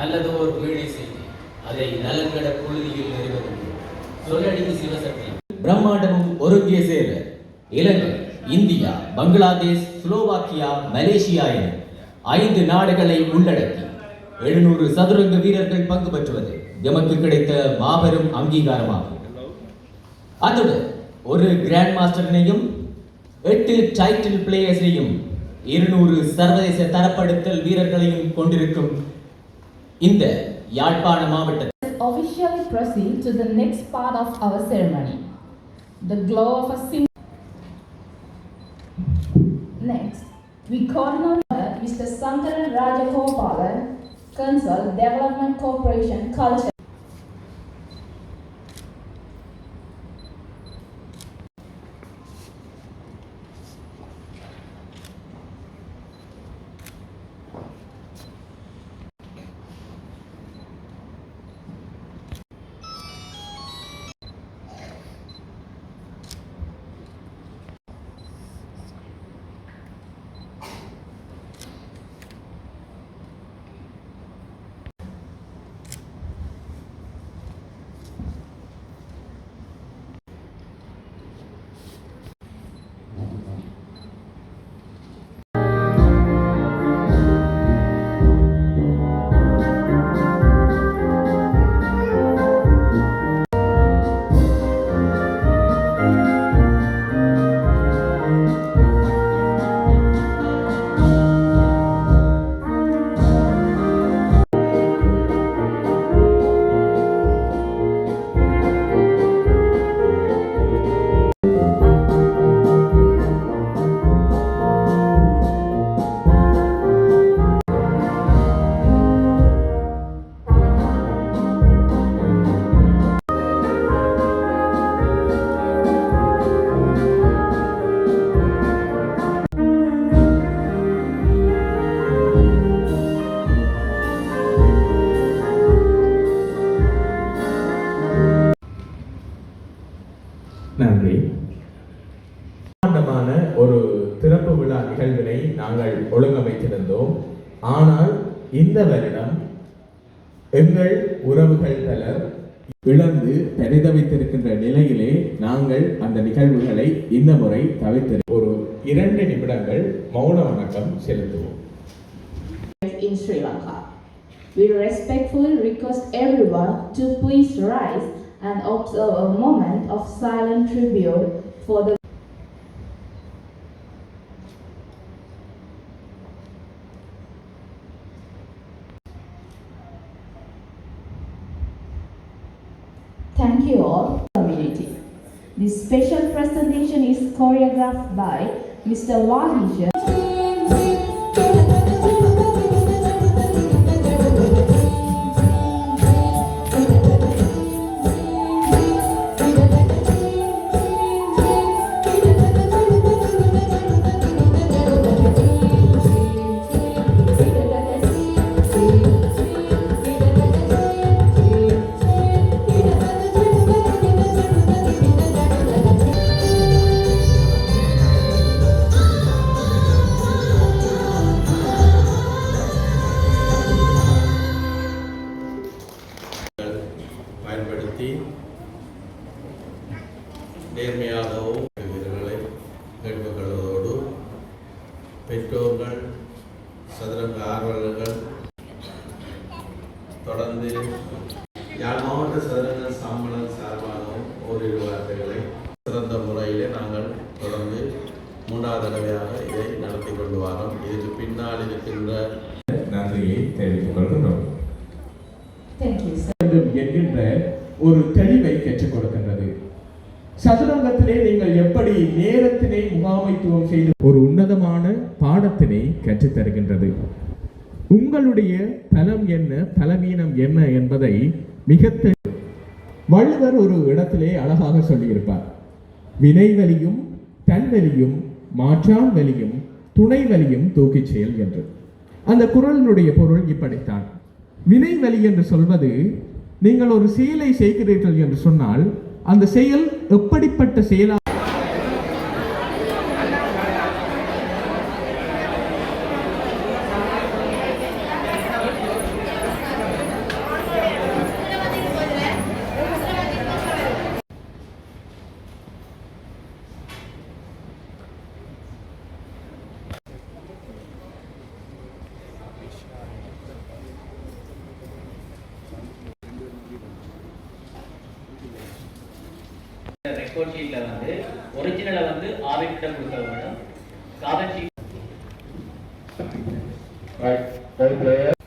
நல்லதோர் வீணை செய்தி அதை நலங்கட புழுதியில் நிறுவது சொல்லடிக்கு சிவசக்தி. பிரம்மாண்டமும் ஒருங்கிய சேர Ilangai India Bangladesh Slovakia Malaysia என ஐந்து நாடுகளை உள்ளடக்கி எழுநூறு சதுரங்க வீரர்கள் பங்கு பெற்றுவது எமக்கு கிடைத்த மாபெரும் அங்கீகாரமாகும். அத்துடன் ஒரு கிராண்ட் மாஸ்டரினையும் எட்டு டைட்டில் பிளேயர்ஸையும் இருநூறு சர்வதேச தரப்படுத்தல் வீரர்களையும் கொண்டிருக்கும் இந்த யாழ்ப்பாண மாவட்ட officially proceed to the next part of our ceremony. The glow of a sim. Next, we coordinate Mr. Sankaran Rajagopalan, Consul, Development Corporation, Culture. வைத்திருக்கின்ற நிலையிலே நாங்கள் அந்த நிகழ்வுகளை இந்த முறை தவிர்த்து ஒரு இரண்டு நிமிடங்கள் மௌன வணக்கம் செலுத்துவோம் in Sri Lanka. We respectfully request everyone to please rise and observe a moment of silent tribute for the Thank you all, community. This special presentation is choreographed by Mr. Wahisha. பயன்படுத்தி நேர்மையாகவும் வீரர்களை கேட்டுக்கொள்வதோடு பெற்றோர்கள் சதுரங்க ஆர்வலர்கள் தொடர்ந்து யாழ் மாவட்ட சதுரங்க சாம்பளம் சார்பாகவும் ஓரிரு வார்த்தைகளை சிறந்த முறையிலே நாங்கள் தொடர்ந்து மூன்றாவது தடவையாக இதை நடத்தி கொண்டு வரோம். இதுக்கு பின்னால் இருக்கின்ற நன்றியை தெரிவித்துக் கொள்கின்றோம். என்கின்ற ஒரு தெளிவை கற்றுக் கொடுக்கின்றது சதுரங்கத்திலே நீங்கள் எப்படி நேரத்தினை முகாமைத்துவம் செய்து ஒரு உன்னதமான பாடத்தினை கற்றுத் தருகின்றது உங்களுடைய பலம் என்ன பலவீனம் என்ன என்பதை மிக வள்ளுவர் ஒரு இடத்திலே அழகாக சொல்லியிருப்பார். வினைவலியும் தன்வலியும் மாற்றான் வலியும் துணை வலியும் தூக்கிச் செயல் என்று. அந்த குரலினுடைய பொருள் இப்படித்தான். வினைவலி என்று சொல்வது நீங்கள் ஒரு செயலை செய்கிறீர்கள் என்று சொன்னால் அந்த செயல் எப்படிப்பட்ட செயலாக ரெக்கார்ட் வந்து ஒரிஜினலை வந்து ஆவிட்டிடம் கொடுக்க வேண்டும் காதல் ஷீட் Right.